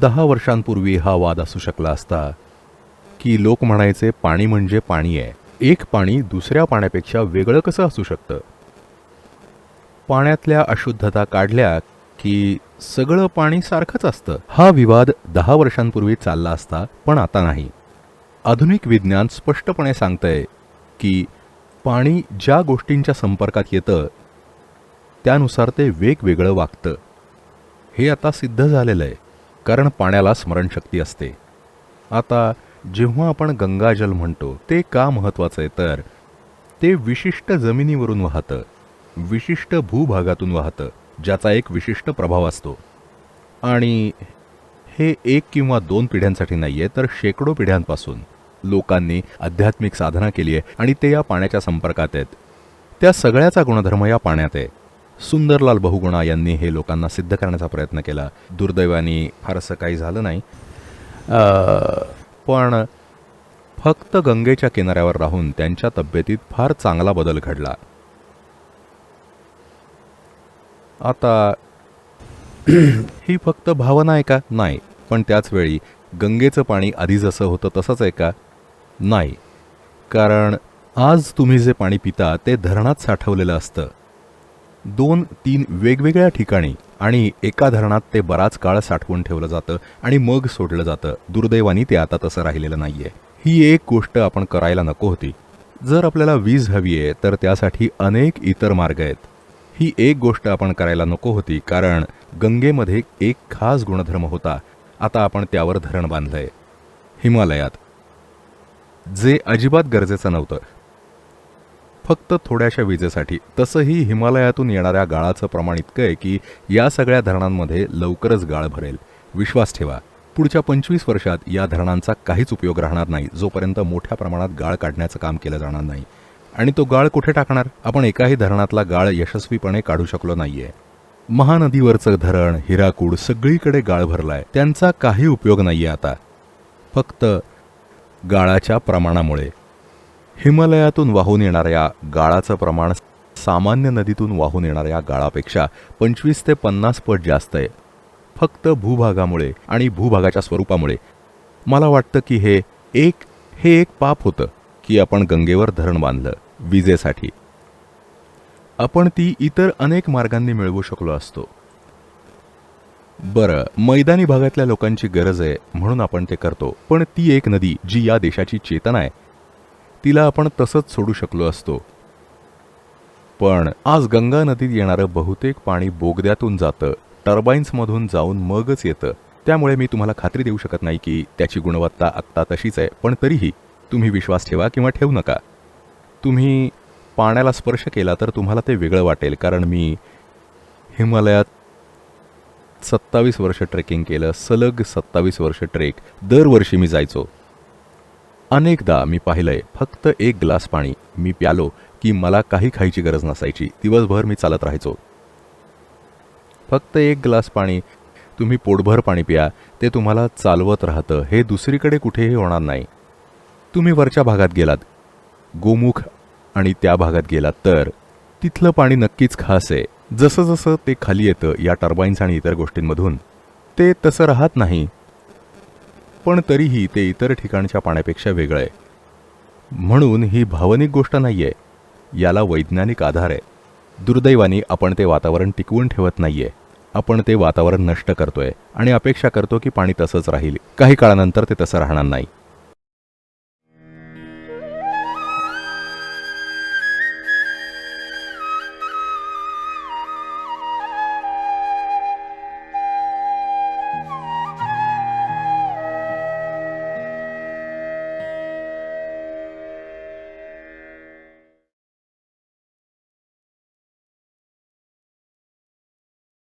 दहा वर्षांपूर्वी हा वाद असू शकला असता. की लोक म्हणायचे पाणी म्हणजे पाणी आहे. एक पाणी दुसऱ्या पाण्यापेक्षा वेगळं कसं असू शकतं? पाण्यातल्या अशुद्धता काढल्या की सगळं पाणी सारखंच असतं. हा विवाद दहा वर्षांपूर्वी चालला असता पण आता नाही. आधुनिक विज्ञान स्पष्टपणे सांगतंय की पाणी ज्या गोष्टींच्या संपर्कात येतं त्यानुसार ते वेगवेगळं वागतं. हे आता सिद्ध झालेलं आहे. कारण पाण्याला स्मरणशक्ती असते. आता जेव्हा आपण गंगाजल म्हणतो ते का महत्त्वाचं आहे तर ते विशिष्ट जमिनीवरून वाहतं विशिष्ट भूभागातून वाहतं ज्याचा एक विशिष्ट प्रभाव असतो. आणि हे एक किंवा दोन पिढ्यांसाठी नाही आहे तर शेकडो पिढ्यांपासून लोकांनी आध्यात्मिक साधना केली आहे आणि ते या पाण्याच्या संपर्कात आहेत. त्या सगळ्याचा गुणधर्म या पाण्यात आहे. सुंदरलाल बहुगुणा यांनी हे लोकांना सिद्ध करण्याचा प्रयत्न केला. दुर्दैवाने फारसं काही झालं नाही. पण फक्त गंगेच्या किनाऱ्यावर राहून त्यांच्या तब्येतीत फार चांगला बदल घडला. आता ही फक्त भावना आहे का? नाही. पण त्याच वेळी गंगेचं पाणी आधी जसं होतं तसंच आहे का? नाही. कारण आज तुम्ही जे पाणी पिता ते धरणात साठवलेलं असतं. दोन तीन वेगवेगळ्या ठिकाणी आणि एका धरणात ते बराच काळ साठवून ठेवलं जातं आणि मग सोडलं जातं. दुर्दैवानी ते आता तसं राहिलेलं नाहीये. ही एक गोष्ट आपण करायला नको होती. जर आपल्याला वीज हवी आहे तर त्यासाठी अनेक इतर मार्ग आहेत. ही एक गोष्ट आपण करायला नको होती कारण गंगेमध्ये एक खास गुणधर्म होता. आता आपण त्यावर धरण बांधलंय. हिमालयात. जे अजिबात गरजेचं नव्हतं. फक्त थोड्याशा विजेसाठी. तसंही हिमालयातून येणाऱ्या गाळाचं प्रमाण इतकं आहे की या सगळ्या धरणांमध्ये लवकरच गाळ भरेल. विश्वास ठेवा. पुढच्या पंचवीस वर्षात या धरणांचा काहीच उपयोग राहणार नाही जोपर्यंत मोठ्या प्रमाणात गाळ काढण्याचं काम केलं जाणार नाही. आणि तो गाळ कुठे टाकणार? आपण एकाही धरणातला गाळ यशस्वीपणे काढू शकलो नाहीये. महानदीवरचं धरण हिराकूड सगळीकडे गाळ भरलाय. त्यांचा काही उपयोग नाहीये आता. फक्त गाळाच्या प्रमाणामुळे. हिमालयातून वाहून येणाऱ्या गाळाचं प्रमाण सामान्य नदीतून वाहून येणाऱ्या गाळापेक्षा पंचवीस ते पन्नास पट जास्त आहे. फक्त भूभागामुळे आणि भूभागाच्या स्वरूपामुळे. मला वाटतं की हे एक हे एक पाप होतं की आपण गंगेवर धरण बांधलं विजेसाठी. आपण ती इतर अनेक मार्गांनी मिळवू शकलो असतो. बरं मैदानी भागातल्या लोकांची गरज आहे म्हणून आपण ते करतो पण ती एक नदी जी या देशाची चेतना आहे तिला आपण तसंच सोडू शकलो असतो. पण आज गंगा नदीत येणारं बहुतेक पाणी बोगद्यातून जातं. टर्बाईन्समधून जाऊन मगच येतं. त्यामुळे मी तुम्हाला खात्री देऊ शकत नाही की त्याची गुणवत्ता आत्ता तशीच आहे. पण तरीही तुम्ही विश्वास ठेवा किंवा ठेवू नका. तुम्ही पाण्याला स्पर्श केला तर तुम्हाला ते वेगळं वाटेल. कारण मी हिमालयात सत्तावीस वर्ष ट्रेकिंग केलं. सलग सत्तावीस वर्ष ट्रेक. दरवर्षी मी जायचो. अनेकदा मी पाहिलंय फक्त एक ग्लास पाणी मी प्यालो की मला काही खायची गरज नसायची. दिवसभर मी चालत राहायचो. फक्त एक ग्लास पाणी तुम्ही पोटभर पाणी प्या ते तुम्हाला चालवत राहतं. हे दुसरीकडे कुठेही होणार नाही. तुम्ही वरच्या भागात गेलात गोमुख आणि त्या भागात गेलात तर तिथलं पाणी नक्कीच खास आहे. जसं जसं ते खाली येतं या टर्बाईन्स आणि इतर गोष्टींमधून ते तसं राहत नाही. पण तरीही ते इतर ठिकाणच्या पाण्यापेक्षा वेगळं आहे. म्हणून ही भावनिक गोष्ट नाही आहे याला वैज्ञानिक आधार आहे. दुर्दैवाने आपण ते वातावरण टिकवून ठेवत नाही आहे आपण ते वातावरण नष्ट करतोय आणि अपेक्षा करतो की पाणी तसंच राहील. काही काळानंतर ते तसं राहणार नाही.